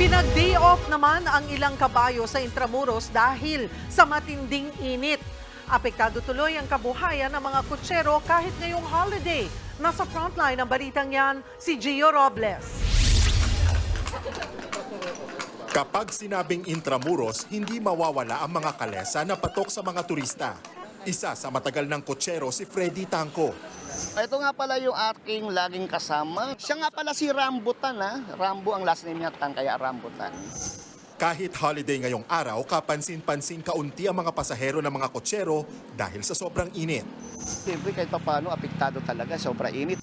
Pinag-day off naman ang ilang kabayo sa Intramuros dahil sa matinding init. Apektado tuloy ang kabuhayan ng mga kutsero kahit ngayong holiday. Nasa frontline ng balitang yan, si Gio Robles. Kapag sinabing Intramuros, hindi mawawala ang mga kalesa na patok sa mga turista. Isa sa matagal ng kutsero si Freddy Tangko. Ito nga pala yung aking laging kasama. Siya nga pala si Rambutan ha. Rambo ang last name niya, Tan, kaya Rambutan. Kahit holiday ngayong araw, kapansin-pansin kaunti ang mga pasahero ng mga kutsero dahil sa sobrang init. Siyempre kahit paano, apektado talaga, sobra init.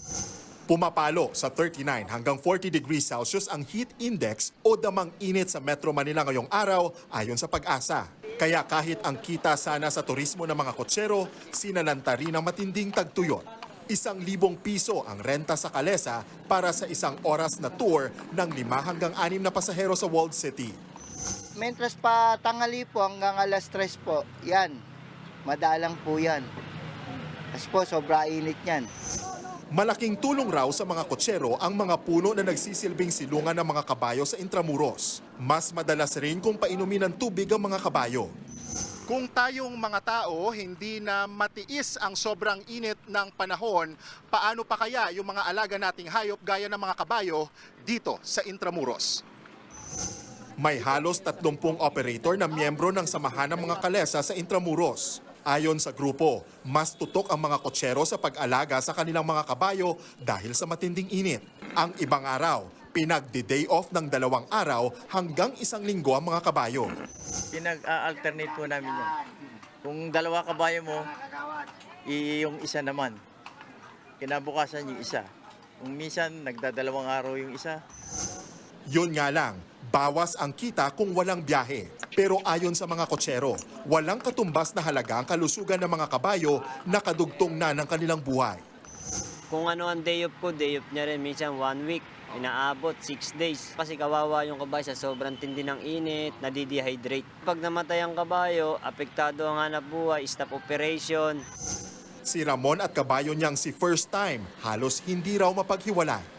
Pumapalo sa 39 hanggang 40 degrees Celsius ang heat index o damang init sa Metro Manila ngayong araw ayon sa pag-asa. Kaya kahit ang kita sana sa turismo ng mga kutsero, sinalanta rin ang matinding tagtuyot. Isang libong piso ang renta sa Kalesa para sa isang oras na tour ng lima hanggang anim na pasahero sa World City. Mentras pa tangali po hanggang alas 3 po, yan. Madalang po yan. Kasi po, sobra init yan. Malaking tulong raw sa mga kutsero ang mga puno na nagsisilbing silungan ng mga kabayo sa Intramuros. Mas madalas rin kung painumin ng tubig ang mga kabayo. Kung tayong mga tao hindi na matiis ang sobrang init ng panahon, paano pa kaya yung mga alaga nating hayop gaya ng mga kabayo dito sa Intramuros? May halos 30 operator na miyembro ng samahan ng mga kalesa sa Intramuros. Ayon sa grupo, mas tutok ang mga kotsero sa pag-alaga sa kanilang mga kabayo dahil sa matinding init. Ang ibang araw, pinagdi-day off ng dalawang araw hanggang isang linggo ang mga kabayo. pinag-alternate po namin yan. Kung dalawa kabayo mo, yung isa naman. Kinabukasan yung isa. Kung minsan, nagdadalawang araw yung isa. Yun nga lang, bawas ang kita kung walang biyahe. Pero ayon sa mga kotsero, walang katumbas na halaga ang kalusugan ng mga kabayo na kadugtong na ng kanilang buhay. Kung ano ang day off ko, day off niya rin. Minsan one week, inaabot six days. Kasi kawawa yung kabayo sa sobrang tindi ng init, nadidehydrate. Pag namatay ang kabayo, apektado ang hanap buhay, stop operation. Si Ramon at kabayo niyang si First Time, halos hindi raw mapaghiwalay.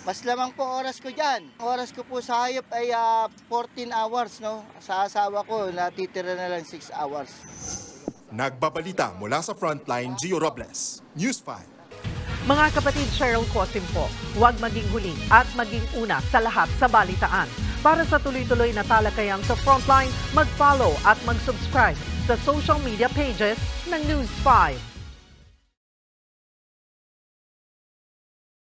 Mas lamang po oras ko dyan. Oras ko po sa hayop ay ah, 14 hours, no? Sa asawa ko, natitira na lang 6 hours. Nagbabalita mula sa Frontline, Gio Robles, News 5. Mga kapatid Cheryl Cosim po, huwag maging huli at maging una sa lahat sa balitaan. Para sa tuloy-tuloy na talakayang sa Frontline, mag-follow at mag-subscribe sa social media pages ng News 5.